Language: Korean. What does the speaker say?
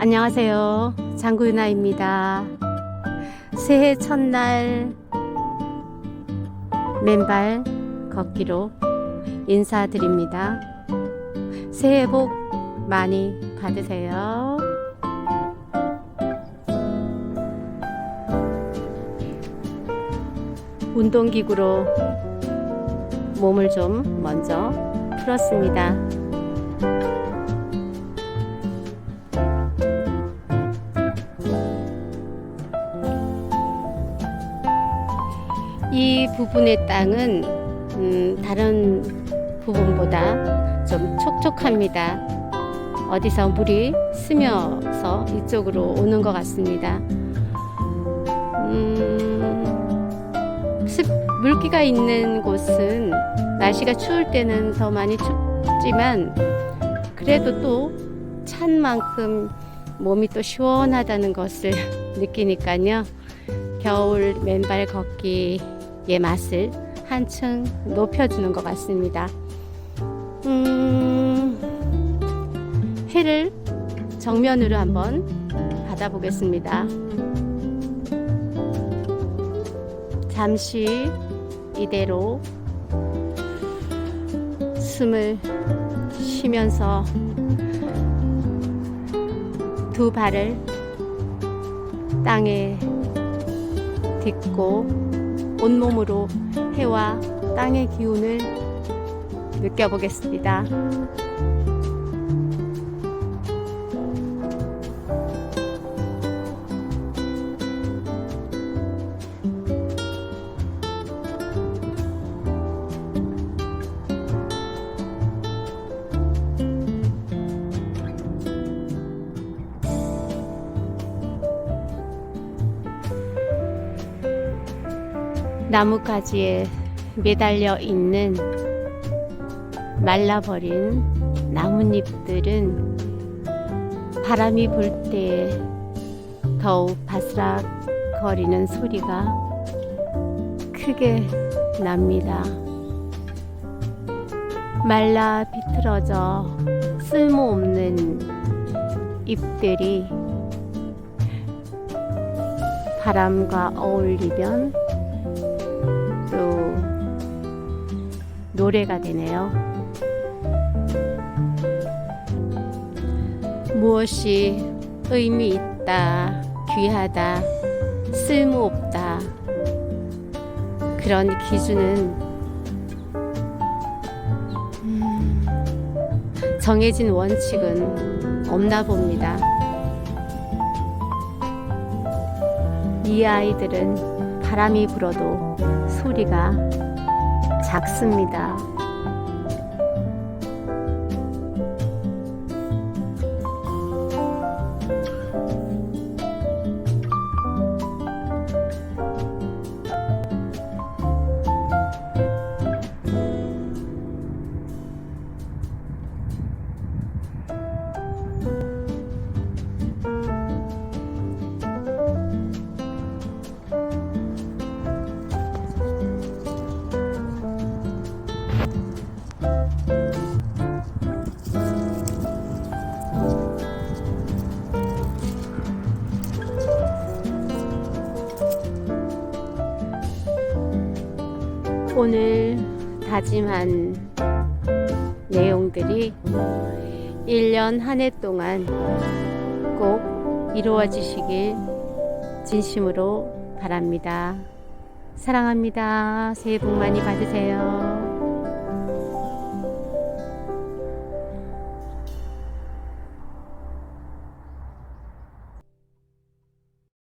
안녕하세요. 장구윤아입니다. 새해 첫날 맨발 걷기로 인사드립니다. 새해 복 많이 받으세요. 운동기구로 몸을 좀 먼저 풀었습니다. 이 부분의 땅은 음, 다른 부분보다 좀 촉촉합니다. 어디서 물이 스며서 이쪽으로 오는 것 같습니다. 음, 습, 물기가 있는 곳은 날씨가 추울 때는 더 많이 춥지만 그래도 또 찬 만큼 몸이 또 시원하다는 것을 느끼니까요. 겨울 맨발 걷기 의 맛을 한층 높여주는 것 같습니다. 음, 해를 정면으로 한번 받아보겠습니다. 잠시 이대로 숨을 쉬면서 두 발을 땅에 딛고 온몸으로 해와 땅의 기운을 느껴보겠습니다. 나뭇가지에 매달려 있는 말라버린 나뭇잎들은 바람이 불 때 더욱 바스락 거리는 소리가 크게 납니다. 말라 비틀어져 쓸모없는 잎들이 바람과 어울리면 노래가 되네요. 무엇이 의미 있다, 귀하다, 쓸모없다. 그런 기준은 음, 정해진 원칙은 없나 봅니다. 이 아이들은 바람이 불어도 소리가 작습니다. 오늘 다짐한 내용들이 1년 한 해 동안 꼭 이루어지시길 진심으로 바랍니다. 사랑합니다. 새해 복 많이 받으세요.